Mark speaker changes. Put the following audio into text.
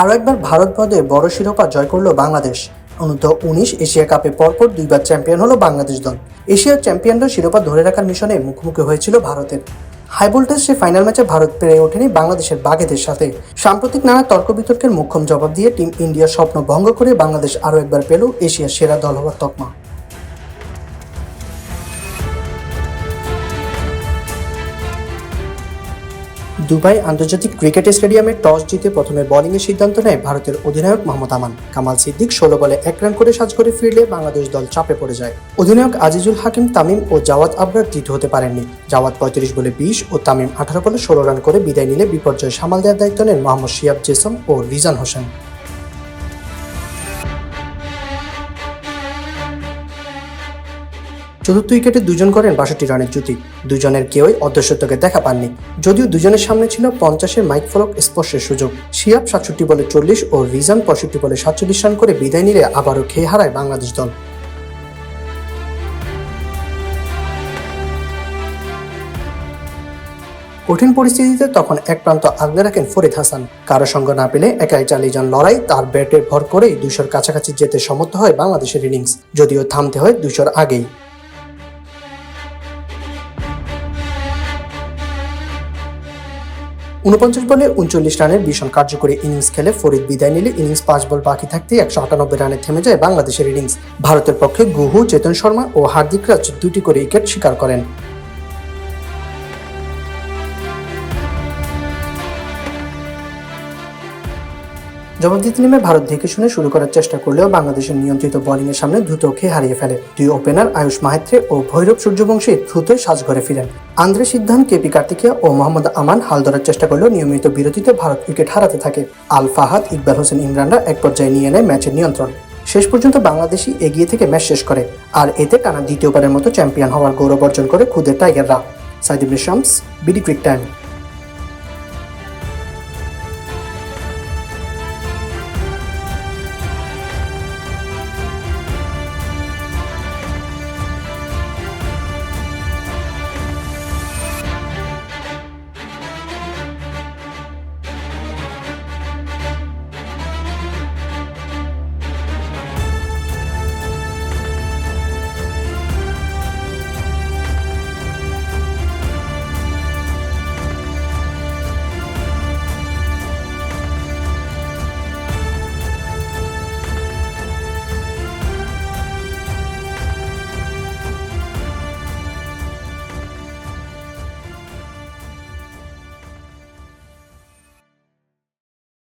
Speaker 1: আরও একবার ভারত পদে বড় শিরোপা জয় করল বাংলাদেশ। অনূর্ধ্ব উনিশ এশিয়া কাপে পরপর দুইবার চ্যাম্পিয়ন হলো বাংলাদেশ দল। এশিয়ার চ্যাম্পিয়নরা শিরোপা ধরে রাখার মিশনে মুখোমুখি হয়েছিল ভারতের। হাই ভোল্টেজ সে ফাইনাল ম্যাচে ভারত পেরে ওঠেনি বাংলাদেশের বাঘেদের সাথে। সাম্প্রতিক নানা তর্ক বিতর্কের মুখ্যম জবাব দিয়ে টিম ইন্ডিয়ার স্বপ্ন ভঙ্গ করে বাংলাদেশ আরও একবার পেল এশিয়ার সেরা দল হওয়ার তকমা। দুবাই আন্তর্জাতিক ক্রিকেট স্টেডিয়ামে টস জিতে প্রথমে বোলিংয়ের সিদ্ধান্ত নেয় ভারতের অধিনায়ক মোহাম্মদ আমান। কামাল সিদ্দিক ষোলো বলে এক রান করে সাজ করে ফিরলে বাংলাদেশ দল চাপে পড়ে যায়। অধিনায়ক আজিজুল হাকিম, তামিম ও জাওয়াদ আবরার জিত হতে পারেননি। জাওয়াদ পঁয়ত্রিশ বলে বিশ ও তামিম আঠারো বলে ষোলো রান করে বিদায় নিলে বিপর্যয় সামাল দেওয়ার দায়িত্ব নেন মোহাম্মদ শিয়াব জেসম ও রিজান হোসেন। চতুর্থ উইকেটে দুজন করেন বাষট্টি রানের জুটি দুজনের কেউই অর্ধশতকে দেখা পাননি। যদিও দুজনের সামনে ছিল পঞ্চাশের মাইক ফলক স্পর্শের সুযোগ। শিয়াব সাতষট্টি বলে চল্লিশ ও রিজান পঁয়ষট্টি বলে সাতচল্লিশ রান করে বিদায় নিলে আবারও খেয়ে হারায় বাংলাদেশ দল। কঠিন পরিস্থিতিতে তখন এক প্রান্ত আগলে রাখেন ফরিদ হাসান। কারও সঙ্গ না পেলে একাই চালিয়ে যান লড়াই, তার ব্যাটে ভর করেই দুইশোর কাছাকাছি যেতে সমর্থ হয় বাংলাদেশের ইনিংস। যদিও থামতে হয় দুশোর আগেই। উনপঞ্চাশ বলে উনচল্লিশ রানের ভীষণ কার্যকরী ইনিংস খেলে ফরিদ বিদায় নিলে ইনিংস পাঁচ বল বাকি থাকতে একশো আটানব্বই রানে থেমে যায় বাংলাদেশের ইনিংস। ভারতের পক্ষে গুহু, চেতন শর্মা ও হার্দিক রাজ দুটি করে উইকেট শিকার করেন। জবাব দিতে নেমে ভারত দেখে শুনে শুরু করার চেষ্টা করলেও বাংলাদেশের নিয়ন্ত্রিত বোলিংয়ের সামনে দ্রুত খেয়ে হারিয়ে ফেলে। দুই ওপেনার আয়ুষ মাহেত্রে ও ভৈরব সূর্যবংশী দ্রুতই সাজঘরে ফিরেন। আন্দ্রে সিদ্ধান কেপি কার্তিকিয়া ও মোহাম্মদ আমান হাল ধরার চেষ্টা করলেও নিয়মিত বিরতিতে ভারত উইকেট হারাতে থাকে। আল ফাহাদ, ইকবাল হোসেন ইমরানরা এক পর্যায়ে নিয়ে নেয় ম্যাচের নিয়ন্ত্রণ। শেষ পর্যন্ত বাংলাদেশই এগিয়ে থেকে ম্যাচ শেষ করে। আর এতে টানা দ্বিতীয়বারের মতো চ্যাম্পিয়ন হওয়ার গৌরব অর্জন করে খুদে টাইগাররা। Saidib Shams BD cric time.